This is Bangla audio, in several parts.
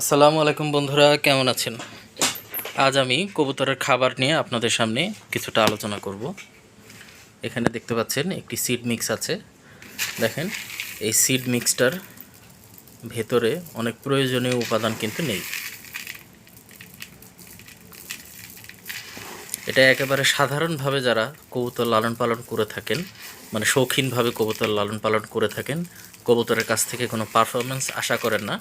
আসসালামু আলাইকুম বন্ধুরা, কেমন আছেন? আজ আমি কবুতরের খাবার নিয়ে আপনাদের সামনে কিছুটা আলোচনা করব। এখানে দেখতে পাচ্ছেন একটি সিড মিক্স আছে। দেখেন, এই সিড মিক্সটার ভেতরে অনেক প্রয়োজনীয় উপাদান কিন্তু নেই। এটা একেবারে সাধারণভাবে যারা কবুতর লালন পালন করে থাকেন মানে শৌখিনভাবে কবুতর লালন পালন করে থাকেন, কবুতরের কাছ থেকে কোনো পারফরমেন্স আশা করেন না।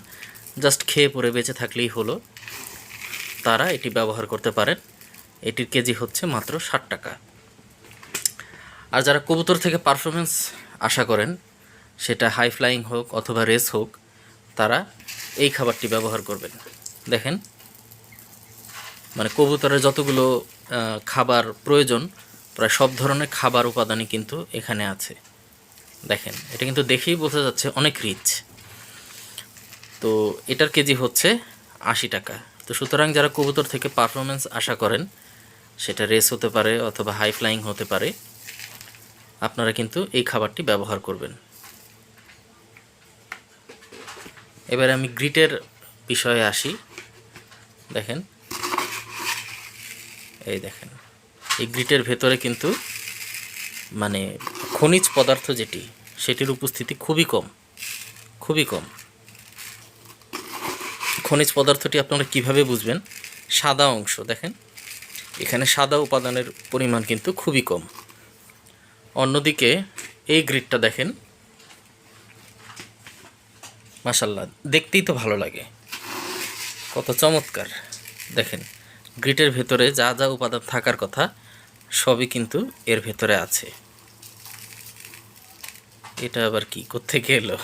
জাস্ট খেয়ে পরে বেঁচে থাকলেই হলো। তারা এটি ব্যবহার করতে পারেন। এটির কেজি হচ্ছে মাত্র ষাট টাকা। আর যারা কবুতর থেকে পারফরমেন্স আশা করেন, সেটা হাই ফ্লাইং হোক অথবা রেস হোক, তারা এই খাবারটি ব্যবহার করবেন। দেখেন মানে কবুতরের যতগুলো খাবার প্রয়োজন, প্রায় সব ধরনের খাবার উপাদানই কিন্তু এখানে আছে। দেখেন, এটা কিন্তু দেখেই বোঝা যাচ্ছে অনেক রিচ তো এটার কেজি হচ্ছে আশি টাকা। তো সুতরাং যারা কবুতর থেকে পারফরমেন্স আশা করেন, সেটা রেস হতে পারে অথবা হাই ফ্লাইং হতে পারে, আপনারা কিন্তু এই খাবারটি ব্যবহার করবেন। এবারে আমি গ্রিটের বিষয়ে আসি। দেখেন, এই দেখেন, এই গ্রিটের ভেতরে কিন্তু মানে খনিজ পদার্থ যেটি, সেটির উপস্থিতি খুবই কম খুবই কম। খনিজ পদার্থটি আপনারা কীভাবে বুঝবেন? সাদা অংশ, দেখেন। এখানে সাদা উপাদানের পরিমাণ কিন্তু খুবই কম। অন্যদিকে এই গ্রিডটা দেখেন। মাসাল্লাহ দেখতেই তো ভালো লাগে। কত চমৎকার। দেখেন গ্রিটের ভেতরে যা যা উপাদান থাকার কথা, সবই কিন্তু এর ভেতরে আছে। এটা আবার কি? কোত্থেকে এলো?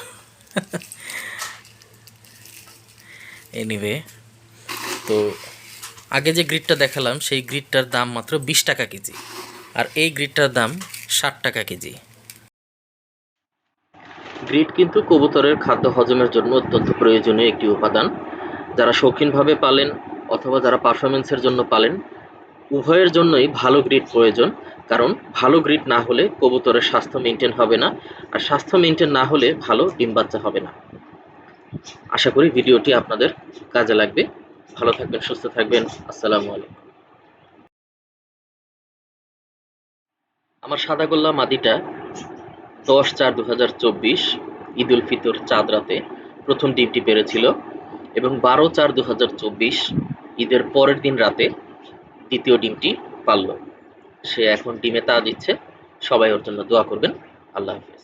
এনিওয়ে তো আগে যে গ্রিডটা দেখালাম, সেই গ্রিডটার দাম মাত্র বিশ টাকা কেজি। আর এই গ্রিডটার দাম ষাট টাকা কেজি। গ্রিড কিন্তু কবুতরের খাদ্য হজমের জন্য অত্যন্ত প্রয়োজনীয় একটি উপাদান। যারা শৌখিনভাবে পালেন অথবা যারা পারফরমেন্সের জন্য পালেন, উভয়ের জন্যই ভালো গ্রিড প্রয়োজন। কারণ ভালো গ্রিড না হলে কবুতরের স্বাস্থ্য মেনটেন হবে না, আর স্বাস্থ্য মেনটেন না হলে ভালো ডিম বাচ্চা হবে না। আশা করি ভিডিওটি আপনাদের কাজে লাগবে। ভালো থাকবেন, সুস্থ থাকবেন। আসসালামু আলাইকুম। আমার সাদা গোল্লা মাদিটা দশ চার দু হাজার চব্বিশ ঈদ উল ফিতর চাঁদ রাতে প্রথম ডিমটি পেরেছিল এবং বারো চার দু হাজার চব্বিশ ঈদের পরের দিন রাতে দ্বিতীয় ডিমটি পারল। সে এখন ডিমে তা দিচ্ছে। সবাই ওর জন্য দোয়া করবেন। আল্লাহ হাফেজ।